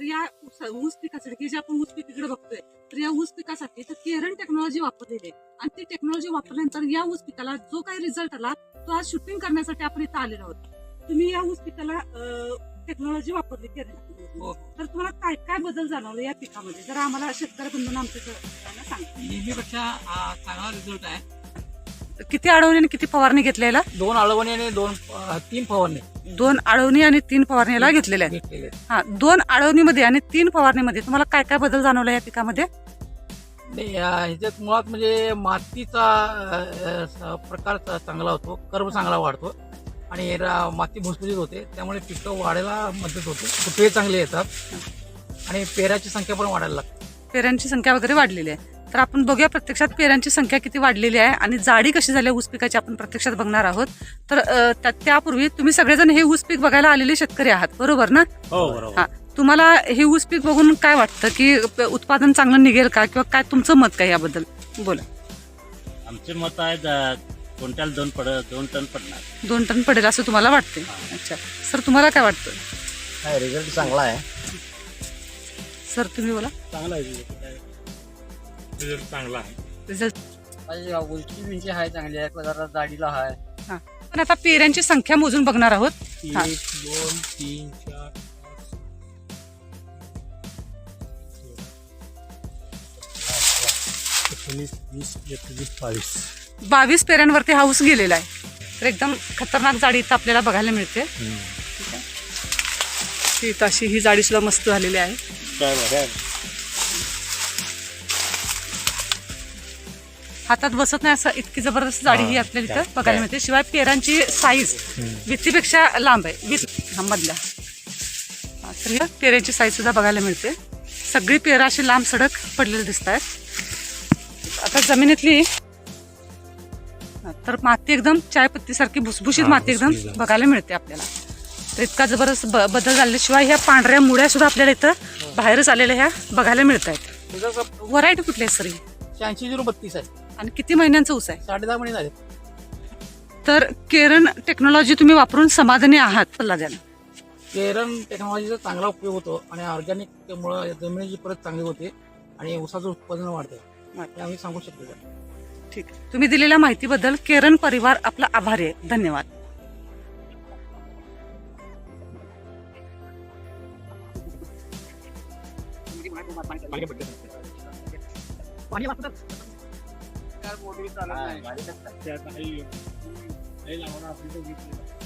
तर या ऊस पिकासाठी जे आपण ऊस पीक इकडे बघतोय तर या ऊस पिकासाठी तर केरन टेक्नॉलॉजी वापरलेली आहे. आणि ती टेक्नॉलॉजी वापरल्यानंतर या ऊस पिकाला जो काही रिझल्ट आला तो आज शूटिंग करण्यासाठी आपण इथं आलेलो आहोत. तुम्ही या ऊस पिकाला टेक्नॉलॉजी वापरली केरन. हो. तर तुम्हाला काय काय बदल जाणवले या पिकामध्ये? जरा आम्हाला शेतकरी बंधूंना आमच्या सगळ्यांना सांगा. नेहमीपेक्षा चांगला रिझल्ट आहे. किती अडवणी आणि किती फवारणी घेतलेला? दोन आळवणी आणि दोन अं, तीन फवारणी. दोन आळवणी आणि तीन फवारणीला घेतलेल्या आहेत. घेतलेले आहेत. हा दोन आळवणीमध्ये आणि तीन फवारणीमध्ये तुम्हाला काय काय बदल जाणवला या पिकामध्ये? नाही, ह्याच्यात मुळात म्हणजे मातीचा अं, स- प्रकार चा- चांगला होतो कर्व चांगला वाढतो आणि रा- माती भुसभुशीत होते त्यामुळे पिकं वाढायला मदत होते फुटवे चांगले येतात आणि पेराची संख्या पण वाढायला लागते. पेऱ्यांची संख्या वगैरे वाढलेली आहे. तर आपण बघूया प्रत्यक्षात पेऱ्यांची संख्या किती वाढलेली आहे आणि जाडी कशी झाली आहे ऊस पिकाची आपण प्रत्यक्षात बघणार आहोत. तर त्यापूर्वी तुम्ही सगळेजण हे ऊस पीक बघायला आलेले शेतकरी आहात बरोबर ना? हो बरोबर. हा. तुम्हाला हे ऊस पीक बघून काय वाटतं की उत्पादन चांगलं निघेल का किंवा काय तुमचं मत काय याबद्दल? बोला. आमचे मत आहे क्विंटल दोन पड दोन टन पडणार. दोन टन पडेल असं तुम्हाला वाटते अच्छा. सर तुम्हाला काय वाटतं? काय रिझल्ट चांगला आहे. सर तुम्ही बोला. चांगला आहे रिझल्ट चांगला आहे. रिझल्ट उलटी बिंची आहे चांगली आहे. जरा जाडीला आहे पण आता पेऱ्यांची संख्या मोजून बघणार आहोत. हा. एक दोन तीन चार एकोणीस वीस एकवीस बावीस. बावीस पेऱ्यांवरती हा ऊस गेलेला आहे. तर एकदम खतरनाक जाडी इथं आपल्याला बघायला मिळते. ठीक आहे. ती इथं अशी ही जाडी सुद्धा मस्त झालेली आहे. काय बघा हातात बसत नाही असं इतकी जबरदस्त जाडी ही आपल्याला इथं बघायला मिळते. शिवाय पेरांची साईज वित्तीपेक्षा लांब आहे. वित हा मधल्या. तर ही पेऱ्यांची साईज सुद्धा बघायला मिळते. सगळी पेरं अशी लांब सडक पडलेली दिसत आहेत. आता जमिनीतली हा, तर माती एकदम चायपत्तीसारखी भुसभुशीत माती एकदम बघायला मिळते आपल्याला. तर इतका जबरदस्त ब- बदल झाल्याशिवाय ह्या पांढऱ्या मुळ्या सुद्धा आपल्याला इथं बाहेरच आलेल्या ह्या बघायला मिळत आहेत व्हरायटी कुठली आहे सर ही? शहाऐंशी झिरो बत्तीस आहे. आणि किती महिन्यांचा ऊस आहे? साडे दहा महिने झाले. तर केरन टेक्नॉलॉजी तुम्ही वापरून समाधानी आहात सल्ला द्याल. केरन टेक्नॉलॉजीचा चांगला उपयोग होतो आणि ऑर्गॅनिक त्यामुळं जमिनीची परत चांगली होते आणि ऊसाचं उत्पादन वाढतं. हे आम्ही सांगू शकतो का? ठीक. आहे. तुम्ही दिलेल्या माहितीबद्दल केरन परिवार आपला आभारी आहे. धन्यवाद. त्यात काही- काही लावणार असेल तर वीस.